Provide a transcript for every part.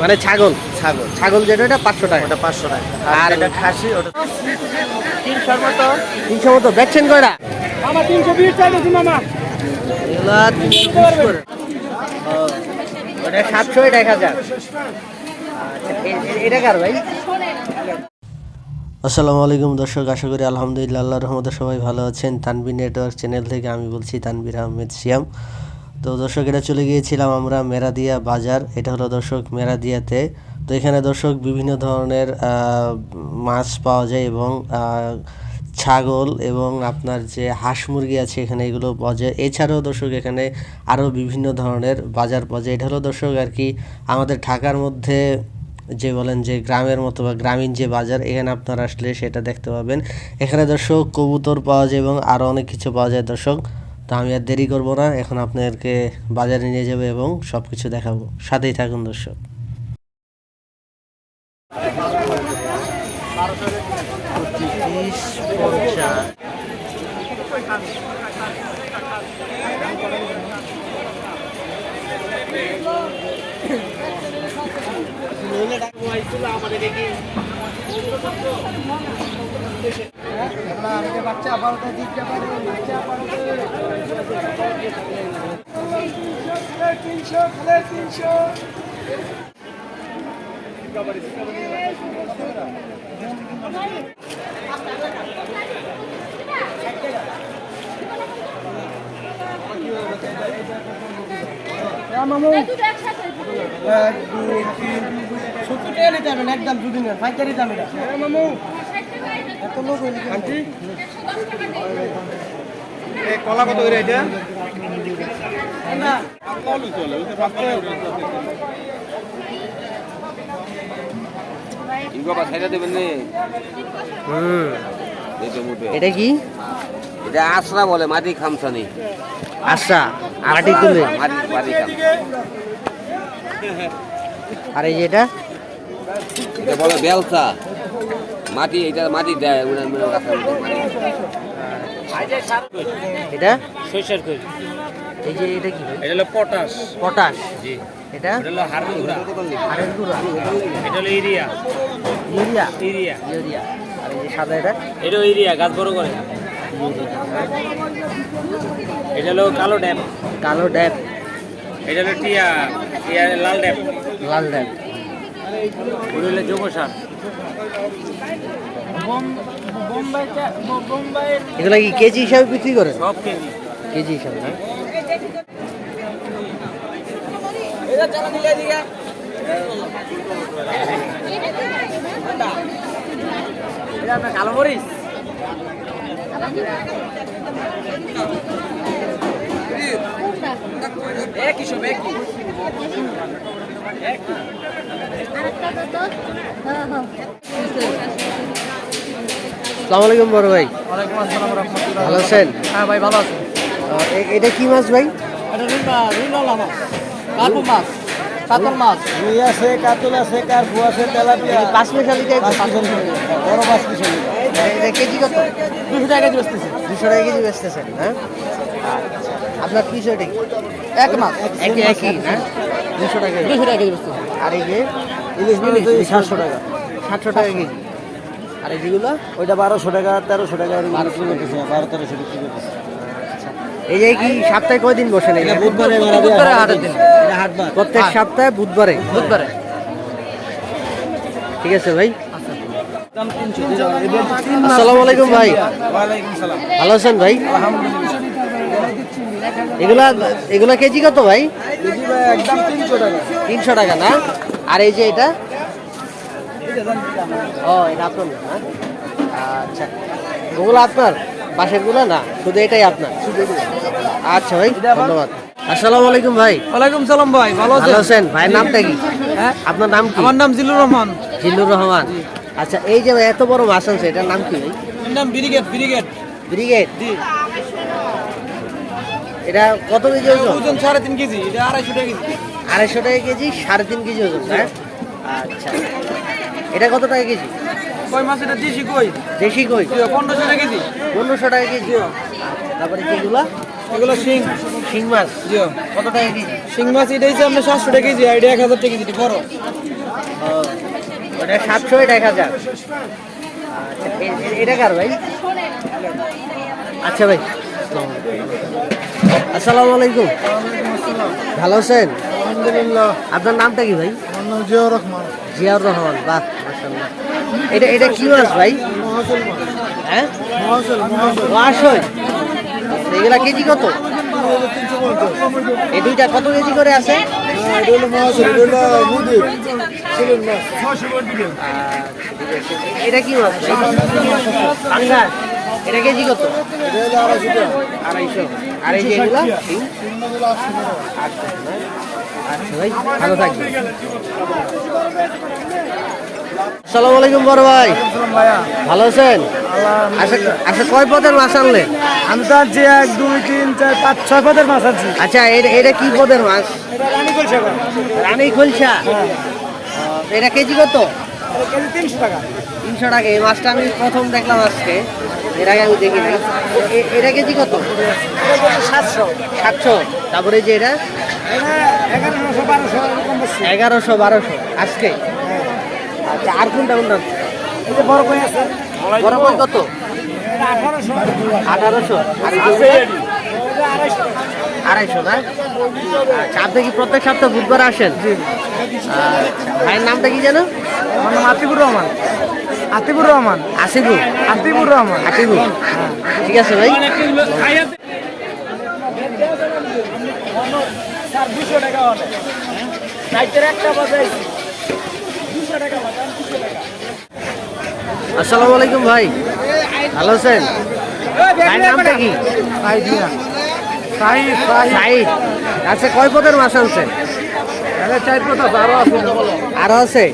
মানে ছাগল। ছাগল। ছাগল যেটা এটা পাঁচশো টাকা। ওটা পাঁচশো টাকা। আর এটা খাসি ওটা তিনশোর মতো। তিনশো মতো। বেচছেন কয়টা? মামা তিনশো বিশ চাইছি মামা। এগুলা তিনশো বিশ করে। ও, ওটা সাতশো এটা এক হাজার। আচ্ছা, এটা কার ভাই? আসসালামু আলাইকুম দর্শক আশা করি আলহামদুলিল্লাহ আল্লাহ রহমতে সবাই ভালো আছেন। তানবির নেটওয়ার্ক চ্যানেল থেকে আমি বলছি তানবির আহমেদ সিয়াম তো দর্শক, এটা চলে গিয়েছিলাম আমরা মেরাদিয়া বাজার। এটা হলো দর্শক মেরাদিয়াতে। তো এখানে দর্শক বিভিন্ন ধরনের মাছ পাওয়া যায় এবং ছাগল এবং আপনার যে হাঁস মুরগি আছে এখানে এগুলো পাওয়া যায়। এছাড়াও দর্শক এখানে আরও বিভিন্ন ধরনের বাজার পাওয়া যায়। এটা হলো দর্শক আর কি, আমাদের ঢাকার মধ্যে যে বলেন যে গ্রামের মতো বা গ্রামীণ যে বাজার, এখানে আপনারা আসলে সেটা দেখতে পাবেন। এখানে দর্শক কবুতর পাওয়া যায় এবং আরও অনেক কিছু পাওয়া যায় দর্শক। তো আমি আর দেরি করব না, এখন আপনাদেরকে বাজারে নিয়ে যাবে এবং সব কিছু দেখাবো। সাথেই থাকুন দর্শক। তিনশো তিনশো মামু। এক দুই তিন সত্তর টাকা নিতে হবে একদম দুদিন পাইকারি দাম মামু। লোক হইলে আন্টি? কলা কত করে এটা? না। এটা কি? এটা আশরা বলে মাটি খামসানি মাটি তুলে। মাটি মাটি খাম আর এই যে এটা? এটা বলে বেলসা মাটি এটা মাটি দেয় মনে এটা? সরিষার কই এই যে এটা কি? এটা হলো পটাশ। পটাশ। জি। এটা? এটা হলো হাড় গুঁড়া। আরের গুঁড়া। এটা হলো ইউরিয়া। ইউরিয়া? ইউরিয়া। ইউরিয়া। আর এই যে সাদা এটা? এটাও ইউরিয়া গাছ বড় করে। এটা হলো কালো ড্যাম। কালো ড্যাব এটা হলো টিয়া টিয়া লাল ড্যাম। লাল ড্যাব ওটা হলো জৈব সার। এগুলো কি কেজি হিসাবে বিক্রি করে সব কেজি। কেজি হিসাবে না? কালো মরিচ? একই সব একই? সালাম আলাইকুম বড় ভাই। ভালো আছেন? হ্যাঁ ভাই ভালো আছেন এটা কি মাছ ভাই? মাছ কার্পু মাছ কাতল মাছ। রুই আছে কাতল আছে কার্পু তেলাপিয়া। বড় মাছ এটা কেজি কত? দুশো টাকা কেজি বেচতেছে। দুশো টাকা কেজি বেচতেছেন হ্যাঁ? আচ্ছা। আপনার কি? এক মাছ। একই একই হ্যাঁ? দুশো টাকা দুশো টাকা কেজি বেচতেছে আর এই যে ইলিশ মাছ সাতশো টাকা। সাতশো টাকা কেজি। আর এই ওইটা বারোশো টাকা তেরোশো টাকা এরকম করতেছে। বারো তেরোশো বিক্রি করতেছে। এই যে কি সপ্তাহে কয়দিন বসেন এখানে? বুধবারে বুধবারে হাটের দিন। প্রত্যেক সপ্তাহে বুধবারে। বুধবারে। ঠিক আছে ভাই। আসসালামু আলাইকুম ভাই। ভালো আছেন ভাই? এগুলা এগুলা কেজি কত ভাই? একদম তিনশো টাকা না? আর এই যে এটা? ও এটা আপনার না? আচ্ছা। ওগুলো আপনার? বাসেরগুলো না? শুধু এটাই আপনার? আচ্ছা ভাই ধন্যবাদ। আসসালামু আলাইকুম ভাই। ওয়ালাইকুম সালাম ভাই ভালো ভালো আছেন? ভাইয়ের নামটা কি? হ্যাঁ? আপনার নাম কি? আমার নাম জিল্লুর রহমান। জিল্লুর রহমান। আচ্ছা এই যে এত বড় মাছ আনছে এটার নাম কি ভাই? নাম ব্রিগেড ব্রিগেড। ব্রিগেড? এটা কত কেজি ওজন? ওজন সাড়ে তিন কেজি এটা আড়াইশো টাকা কেজি। আড়াইশো টাকা কেজি সাড়ে তিন কেজি ওজন না আচ্ছা। এটা কত টাকা কেজি? কই মাছ এটা? দেশি কই? দেশি কই? পনেরোশো টাকা কেজি। পনেরোশো টাকা কেজি। তারপরে যেগুলা? এগুলো শিং। শিং মাছ। জিও কত টাকা কেজি? শিং মাছ এটা হচ্ছে আপনার সাতশো টাকা কেজি আর এটা এক হাজার টাকা কেজি বড়। ওটা সাতশো এটা এক হাজার। আচ্ছা, এটা কার ভাই? আচ্ছা ভাই। আসসালামু আলাইকুম। ভালো আছেন? আলহামদুলিল্লাহ। আপনার নামটা কি ভাই? জিয়াউর রহমান। জিয়াউর রহমান বাহ মাশাআল্লাহ। এটা এটা কি মাছ ভাই? হ্যাঁ? এগুলা কেজি কত? এই দুইটা কত কেজি করে আছে? হ্যাঁ এটা মহাসল এটা কি মাছ এটা কেজি কত? আড়াইশো। আর এই যে এগুলা আচ্ছা ভাই ভালো থাকবে আসসালামু আলাইকুম বড় ভাই। ভালো আছেন? আচ্ছা আচ্ছা কয় পদের মাছ আনলেন আমি তো আনছি এক দুই তিন চার পাঁচ ছয় পদের মাছ আনছি। আচ্ছা এটা এটা কি পদের মাছ? রানি রানী খোলসা? এটা কেজি কত? তিনশো টাকা। তিনশো টাকা। এই মাছটা আমি প্রথম দেখলাম আজকে। এর আগে আমি দেখি নাই। এটা কেজি কত? সাতশো। সাতশো? তারপরে যে এটা? এগারোশো বারোশো এরকম এগারোশো বারোশো। আজকে? আচ্ছা আর কোনটা কোনটা? বড় আছে? বড় কত? আঠারোশো। আড়াইশো। না? আচ্ছা আপনি কি প্রত্যেক সপ্তাহ বুধবার আসেন? ভাইয়ের নামটা কি জানো আমার নাম আতিকুর রহমান। আতিকুর রহমান। আসিফুল আতিবুর রহমান। আতিফুল ঠিক আছে ভাই। আসসালামু আলাইকুম ভাই। ভালো আছেন? ভাইয়ের নামটা কি? সাই দিয়া সাই সাই সাইদ। আচ্ছা কয় পদের মাছ আনছেন? এটা চার কথা আরও আছে। আরও আছে?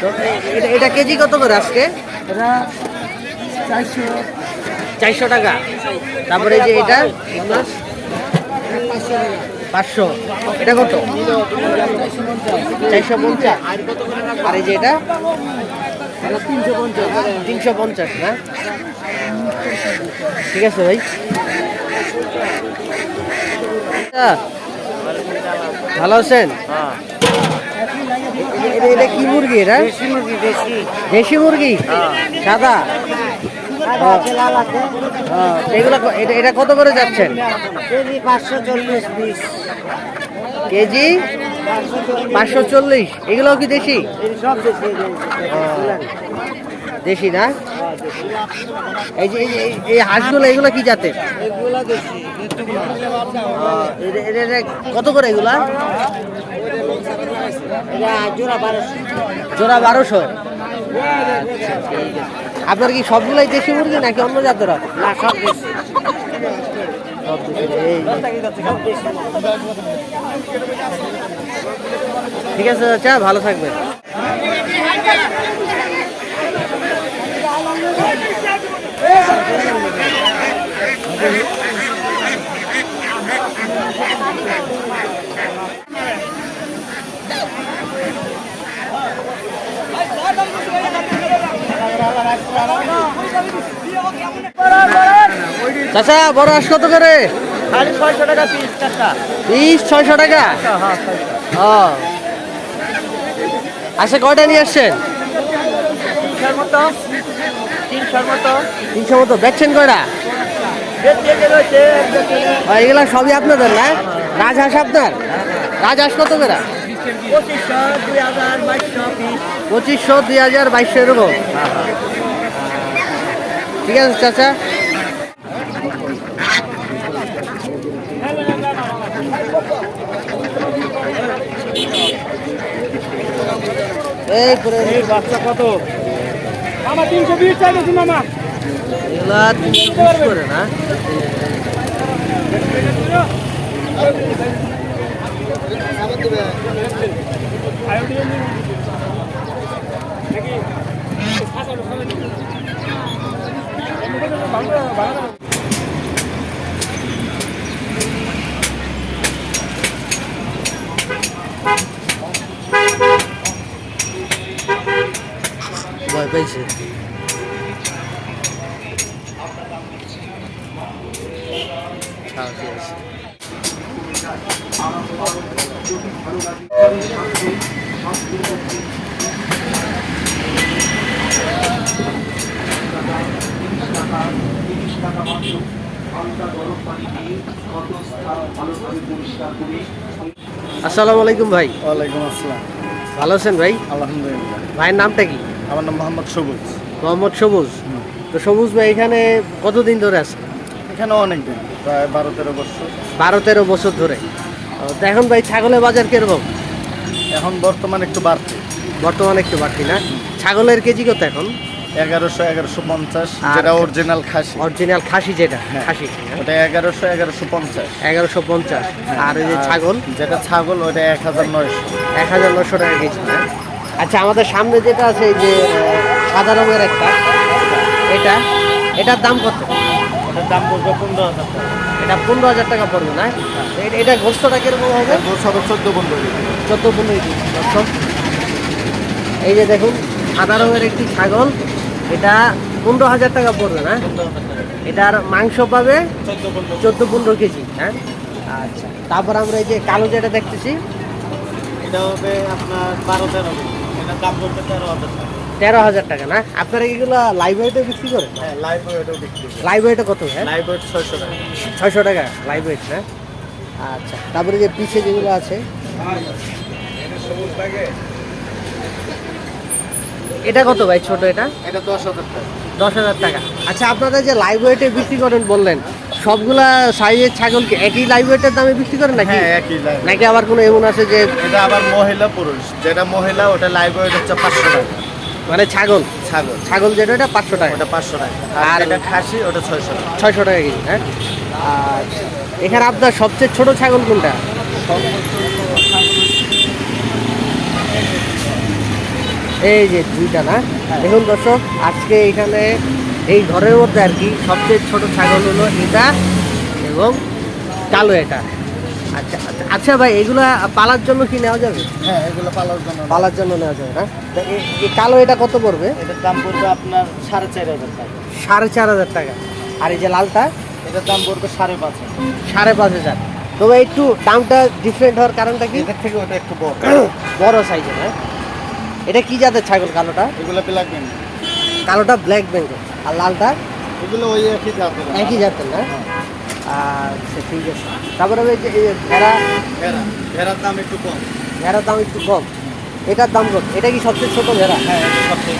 তো এটা এটা কেজি কত করে আজকে? এটা চারশো চারশো টাকা। তারপরে যে এটা? পাঁচশো। এটা কত? চারশো পঞ্চাশ। আর এই যে এটা? তিনশো পঞ্চাশ তিনশো পঞ্চাশ না? ঠিক আছে ভাই। আচ্ছা, ভালো আছেন? এ- এটা- কি মুরগি এটা? দেশি মুরগি সাদা? এগুলো এটা কত করে যাচ্ছেন? কেজি পাঁচশো চল্লিশ পিস। কেজি? পাঁচশো চল্লিশ। এগুলো কি দেশি? দেশি না? এই যে এই হাঁসগুলো এগুলো কি জাতের? কত করে এগুলা? জোড়া বারোশো। আপনার কি সবগুলাই দেশি মুরগি নাকি অন্য জাতের না সব দেশি। ঠিক আছে আচ্ছা ভালো থাকবেন। চাচা বড় হাঁস কত করে? ছয়শো টাকা পিস টাকা ছয়শো টাকা? ও। আচ্ছা কয়টা নিয়ে আসছেন তিনশোর মতো তিনশোর মতো তিনশো মতো। বেচছেন কয়টা এগুলা সবই আপনাদের না? রাজহাঁস আপনার? রাজহাঁস কত করে? পঁচিশশো দুই হাজার বাইশশো পিস পঁচিশশো দুই হাজার এরকম। ঠিক আছে চাচা? এই করে এই বাচ্চা কত? মামা তিনশো বিশ চাইছি মামা করে না? ভয় পেয়েছে আসসালামু আলাইকুম ভাই। ওয়ালাইকুম আসসালাম। ভালো আছেন ভাই? আলহামদুলিল্লাহ। ভাইয়ের নামটা কি? আমার নাম মোহাম্মদ সবুজ। মোহাম্মদ সবুজ? তো সবুজ ভাই এখানে কতদিন ধরে আছে এখানে অনেক দিন প্রায় বারো তেরো বছর। বারো তেরো বছর ধরে। তো এখন ভাই ছাগলের বাজার কীরকম? এখন বর্তমানে একটু বাড়ছে বর্তমানে একটু বাড়তি না? ছাগলের কেজি কত এখন? এগারোশো এগারোশো পঞ্চাশ আর- যেটা অরিজিনাল খাসি। অরিজিনাল খাসি যেটা হ্যাঁ। খাসি ওটা এগারোশো এগারোশো পঞ্চাশ। এগারোশো পঞ্চাশ। আর ওই যে ছাগল? যেটা ছাগল ওটা এক হাজার নয়শো। এক হাজার নশো টাকা কেজি না আচ্ছা আমাদের সামনে যেটা আছে যে সাদা রঙের একটা এটা এটার দাম কত? ওটার দাম পড়বে পনেরো হাজার টাকা। এটা পনেরো হাজার টাকা পড়বে না? এটা গোস্তটা কীরকম হবে? গোছ হবে চোদ্দ পনেরো চোদ্দ পনেরো দর্শক। এই যে দেখুন সাদা রঙের একটি ছাগল এটা পনেরো হাজার টাকা পড়বে না? এটার মাংস পাবে চোদ্দ পনেরো কেজি। হ্যাঁ? আচ্ছা তারপর আমরা এই যে কালো যেটা দেখতেছি এটা হবে আপনার বারো তেরো কেজি। এটার তেরো হাজার টাকা। না? আপনারা এগুলো লাইভ ওয়েটে বিক্রি করেন? হ্যাঁ লাইভ ওয়েটও বিক্রি লাইভ ওয়েটে কত হ্যাঁ লাইভ ওয়েট ছয়শো টাকা। ছয়শো টাকা লাইভ ওয়েট না? আচ্ছা তারপরে যে পিছে যেগুলো আছে? এটা কত ভাই ছোট এটা? এটা দশ হাজার টাকা। দশ হাজার টাকা। আচ্ছা আপনারা যে লাইভ ওয়েটে বিক্রি করেন বললেন সবগুলা সাইজের ছাগলকে একই লাইভ ওয়েটের দামে বিক্রি করেন নাকি? হ্যাঁ একই লাইভ নাকি আবার কোনো এমন আছে যে এটা আবার মহিলা পুরুষ। যেটা মহিলা ওটা লাইভ ওয়েট হচ্ছে পাঁচশো টাকা। মানে ছাগল? ছাগল। ছাগল যেটা এটা পাঁচশো টাকা। ওটা পাঁচশো টাকা। আর- আর এটা খাসি ওটা ছয়শো টাকা। ছয়শো টাকা কেজি হ্যাঁ? আচ্ছা এখানে আপনার সবচেয়ে ছোট ছাগল কোনটা? এই যে দুইটা না? দেখুন দর্শক আজকে এখানে এই ঘরের মধ্যে আর কি সবচেয়ে ছোট ছাগল হলো এটা এবং কালো এটা। আচ্ছা আচ্ছা আচ্ছা ভাই এগুলা পালার জন্য কি নেওয়া যাবে? হ্যাঁ এগুলো পালার জন্য পালার জন্য নেওয়া যাবে না? এই কালো এটা কত পড়বে? এটার দাম পড়বে আপনার সাড়ে চার হাজার টাকা। সাড়ে চার হাজার টাকা। আর এই যে লালটা? এটার দাম পড়বে সাড়ে পাঁচ হাজার। সাড়ে পাঁচ হাজার। তবে একটু দামটা ডিফারেন্ট হওয়ার কারণটা কি? এটার থেকে ওটা একটু বড়। বড় সাইজের হ্যাঁ? এটা কি জাতের ছাগল কালোটা? এগুলো ব্ল্যাক বেঙ্গল কালোটা ব্ল্যাক বেঙ্গল আর লালটা এগুলো ওই একই জাতের। একই জাতের না? আচ্ছা ঠিক আছে। তারপরে ওই যে ভেড়া? ভেড়া। ভেড়ার দাম একটু কম। ভেড়ার দাম একটু কম। এটার দাম কত? এটা কি সবচেয়ে ছোট ভেড়া? হ্যাঁ এটা সবচেয়ে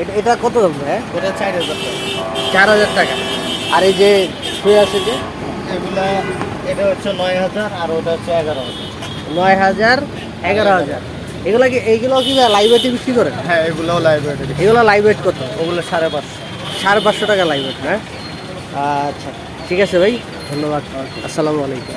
এটা এটা কত দাম হ্যাঁ ওটা চার হাজার টাকা। চার হাজার টাকা। আর এই যে শুয়ে আছে যে? এগুলা এটা হচ্ছে নয় হাজার আর ওটা হচ্ছে এগারো হাজার। নয় হাজার এগারো হাজার। এগুলো কি এইগুলো কি লাইভ ওয়েটে বিক্রি করেন? হ্যাঁ এগুলোও লাইভ ওয়েট এগুলো লাইভ ওয়েট কত? ওগুলো সাড়ে পাঁচশো। সাড়ে পাঁচশো টাকা লাগবে হ্যাঁ? আচ্ছা ঠিক আছে ভাই ধন্যবাদ। আসসালামু আলাইকুম।